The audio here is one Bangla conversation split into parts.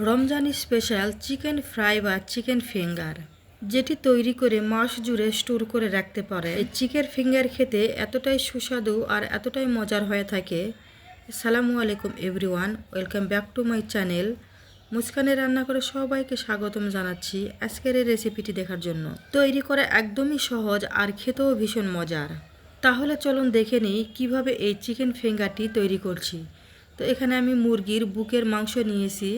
রমজান স্পেশাল চিকেন ফ্রাই বা চিকেন ফিঙ্গার, যেটি তৈরি করে মাস জুড়ে স্টোর করে রাখতে পারে। এই চিকেন ফিঙ্গার খেতে এতটাই সুস্বাদু আর এতটাই মজার হয়ে থাকে। সালামু আলাইকুম everyone, welcome back to my channel. মুস্কানে রান্না করে সবাইকে স্বাগতম জানাচ্ছি আজকের এই রেসিপিটি দেখার জন্য। তৈরি করা একদমই সহজ আর খেতেও ভীষণ মজার। তাহলে চলুন দেখে নিই কীভাবে এই চিকেন ফিঙ্গারটি তৈরি করছি। তো এখানে আমি মুরগির বুকের মাংস নিয়েছি।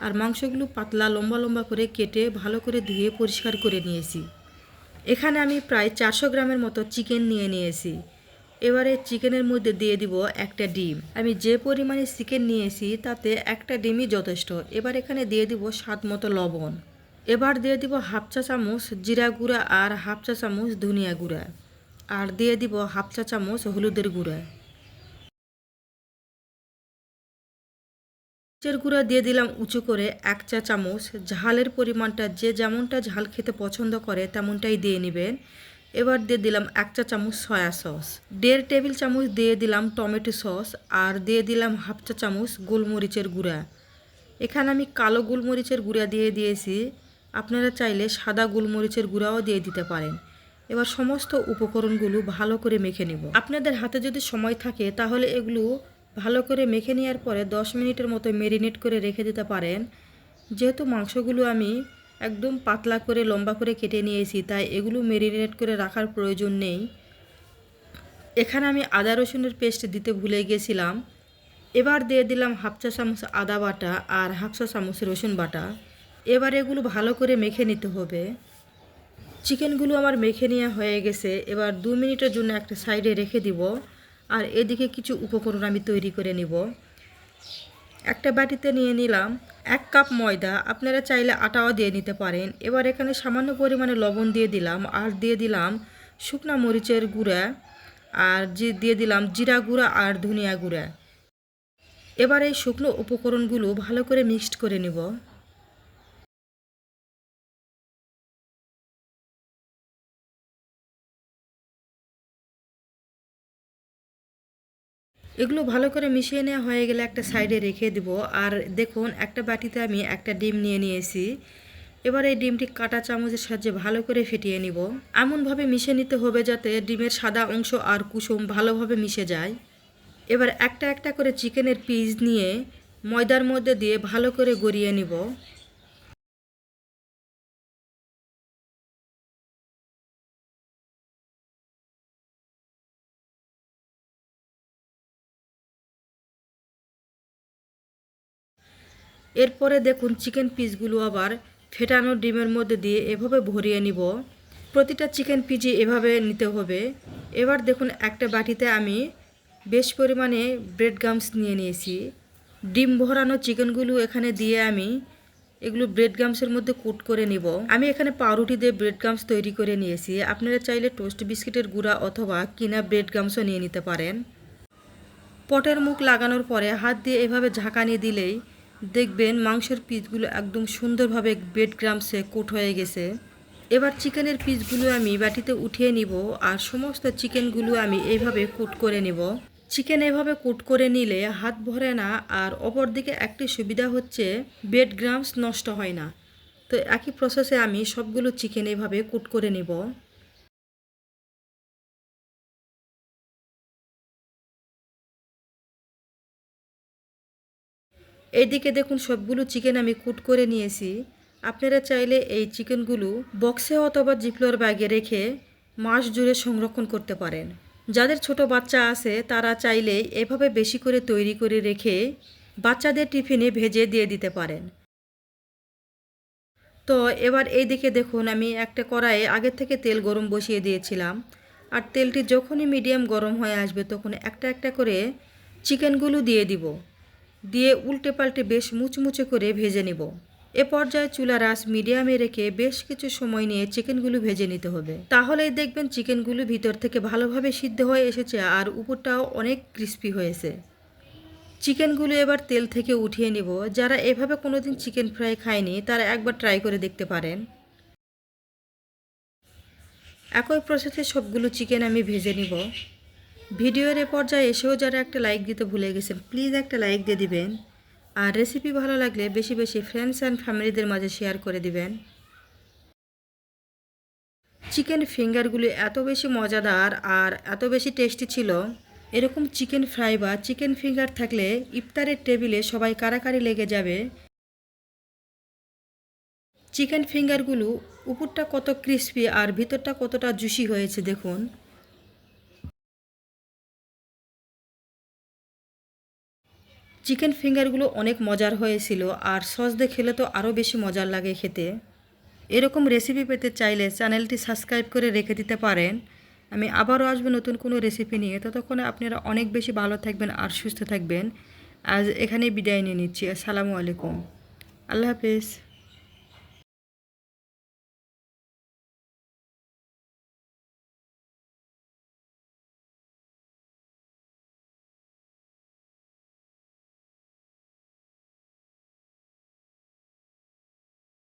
আর মাংসগুলো পাতলা, লম্বা লম্বা করে কেটে ভালো করে ধুয়ে পরিষ্কার করে নিয়েছি। এখানে আমি প্রায় চারশো গ্রামের মতো চিকেন নিয়ে নিয়েছি। এবারে চিকেনের মধ্যে দিয়ে দিব একটা ডিম। আমি যে পরিমাণে চিকেন নিয়েছি, তাতে একটা ডিমই যথেষ্ট। এবার এখানে দিয়ে দিব স্বাদ মতো লবণ। এবার দিয়ে দিব হাফ চা চামচ জিরা গুঁড়া আর হাফ চা চামচ ধনিয়া গুঁড়া। আর দিয়ে দিব হাফ চা চামচ হলুদের গুঁড়া। মরিচের গুঁড়া দিয়ে দিলাম উঁচু করে এক চা চামচ। ঝালের পরিমাণটা যে যেমনটা ঝাল খেতে পছন্দ করে তেমনটাই দিয়ে নেবেন। এবার দিয়ে দিলাম এক চা চামচ সয়া সস। দেড় টেবিল চামচ দিয়ে দিলাম টমেটো সস আর দিয়ে দিলাম হাফ চা চামচ গোলমরিচের গুঁড়া। এখানে আমি কালো গোলমরিচের গুঁড়া দিয়ে দিয়েছি। আপনারা চাইলে সাদা গোলমরিচের গুঁড়াও দিয়ে দিতে পারেন। এবার সমস্ত উপকরণগুলো ভালো করে মেখে নেব। আপনাদের হাতে যদি সময় থাকে তাহলে এগুলো ভালো করে মেখে নেওয়ার পরে 10 মিনিটের মতো মেরিনেট করে রেখে দিতে পারেন। যেহেতু মাংসগুলো আমি একদম পাতলা করে, লম্বা করে কেটে নিয়েছি, তাই এগুলো মেরিনেট করে রাখার প্রয়োজন নেই। এখানে আমি আদা রসুনের পেস্ট দিতে ভুলে গেছিলাম। এবার দিয়ে দিলাম হাফ চা চামচ আদা বাটা আর হাফ চা চামচ রসুন বাটা। এবার এগুলো ভালো করে মেখে নিতে হবে। চিকেনগুলো আমার মেখে নেওয়া হয়ে গেছে। এবার দু মিনিটের জন্য একটা সাইডে রেখে দিব। আর এদিকে কিছু উপকরণ আমি তৈরি করে নিব। একটা বাটিতে নিয়ে নিলাম এক কাপ ময়দা। আপনারা চাইলে আটাও দিয়ে নিতে পারেন। এবার এখানে সামান্য পরিমাণে লবণ দিয়ে দিলাম আর দিয়ে দিলাম শুকনা মরিচের গুঁড়া আর যে দিয়ে দিলাম জিরা গুঁড়া আর ধনিয়া গুঁড়া। এবার এই শুকনো উপকরণগুলো ভালো করে মিক্সড করে নেব। এগুলো ভালো করে মিশিয়ে নেওয়া হয়ে গেলে একটা সাইডে রেখে দিব। আর দেখুন, একটা বাটিতে আমি একটা ডিম নিয়ে নিয়েছি। এবার এই ডিমটি কাটা চামচের সাহায্যে ভালো করে ফেটিয়ে নিব। এমনভাবে মিশিয়ে নিতে হবে যাতে ডিমের সাদা অংশ আর কুসুম ভালোভাবে মিশে যায়। এবার একটা একটা করে চিকেনের পিস নিয়ে ময়দার মধ্যে দিয়ে ভালো করে গড়িয়ে নিব। এরপরে দেখুন চিকেন পিসগুলো আবার ফেটানো ডিমের মধ্যে দিয়ে এভাবে ভরিয়ে নিব। প্রতিটা চিকেন পিজি এভাবে নিতে হবে। এবার দেখুন একটা বাটিতে আমি বেশ পরিমাণে ব্রেড গামস নিয়ে নিয়েছি। ডিম ভরানো চিকেনগুলো এখানে দিয়ে আমি এগুলো ব্রেড গামসের মধ্যে কুট করে নিব। আমি এখানে পাউরুটি দিয়ে ব্রেড গামস তৈরি করে নিয়েছি। আপনারা চাইলে টোস্ট বিস্কিটের গুঁড়া অথবা কিনা ব্রেড গামসও নিয়ে নিতে পারেন। পটের মুখ লাগানোর পরে হাত দিয়ে এভাবে ঝাঁকানি দিলেই দেখবেন মাংসের পিসগুলো একদম সুন্দরভাবে বেড গ্রামসে কোট হয়ে গেছে। এবার চিকেনের পিসগুলো আমি বাটিতে উঠিয়ে নিব আর সমস্ত চিকেনগুলো আমি এইভাবে কুট করে নেব। চিকেন এভাবে কুট করে নিলে হাত ভরে না আর অপরদিকে একটি সুবিধা হচ্ছে বেড গ্রামস নষ্ট হয় না। তো একই প্রসেসে আমি সবগুলো চিকেন এভাবে কুট করে নেব। এইদিকে দেখুন সবগুলো চিকেন আমি কুট করে নিয়েছি। আপনারা চাইলে এই চিকেনগুলো বক্সে অথবা জিপলোর ব্যাগে রেখে মাস জুড়ে সংরক্ষণ করতে পারেন। যাদের ছোট বাচ্চা আছে, তারা চাইলে এভাবে বেশি করে তৈরি করে রেখে বাচ্চাদের টিফিনে ভেজে দিয়ে দিতে পারেন। তো এবার এই দিকে দেখুন, আমি একটা কড়াইয়ে আগের থেকে তেল গরম বসিয়ে দিয়েছিলাম। আর তেলটি যখনই মিডিয়াম গরম হয়ে আসবে, তখন একটা একটা করে চিকেনগুলো দিয়ে দিব। দিয়ে উল্টে পাল্টে বেশ মুচমুচে করে ভেজে নেব। এ পর্যায়ে চুলা আঁচ মিডিয়ামে রেখে বেশ কিছু সময় নিয়ে চিকেনগুলো ভেজে নিতে হবে। তাহলেই দেখবেন চিকেনগুলো ভিতর থেকে ভালোভাবে সিদ্ধ হয়ে এসেছে আর উপরটাও অনেক ক্রিস্পি হয়েছে। চিকেনগুলো এবার তেল থেকে উঠিয়ে নিব। যারা এভাবে কোনোদিন চিকেন ফ্রাই খায়নি, তারা একবার ট্রাই করে দেখতে পারেন। একই প্রসেসে সবগুলো চিকেন আমি ভেজে নিব। ভিডিওর এ পর্যায়ে এসেও যারা একটা লাইক দিতে ভুলে গেছেন প্লিজ একটা লাইক দিয়ে দিবেন। আর রেসিপি ভালো লাগলে বেশি বেশি ফ্রেন্ডস অ্যান্ড ফ্যামিলিদের মাঝে শেয়ার করে দিবেন। চিকেন ফিঙ্গারগুলি এত বেশি মজাদার আর এত বেশি টেস্টি ছিল। এরকম চিকেন ফ্রাই বা চিকেন ফিঙ্গার থাকলে ইফতারের টেবিলে সবাই কারাকারি লেগে যাবে। চিকেন ফিঙ্গারগুলো উপরটা কত ক্রিস্পি আর ভিতরটা কতটা জুসি হয়েছে দেখুন। চিকেন ফিঙ্গারগুলো অনেক মজার হয়েছিল আর সস দিয়ে খেলে তো আরও বেশি মজার লাগে খেতে। এরকম রেসিপি পেতে চাইলে চ্যানেলটি সাবস্ক্রাইব করে রেখে দিতে পারেন। আমি আবারও আসব নতুন কোনো রেসিপি নিয়ে। ততক্ষণে আপনারা অনেক বেশি ভালো থাকবেন আর সুস্থ থাকবেন। আজ এখানেই বিদায় নিয়ে নিচ্ছি। আসসালামু আলাইকুম। আল্লাহ হাফেজ।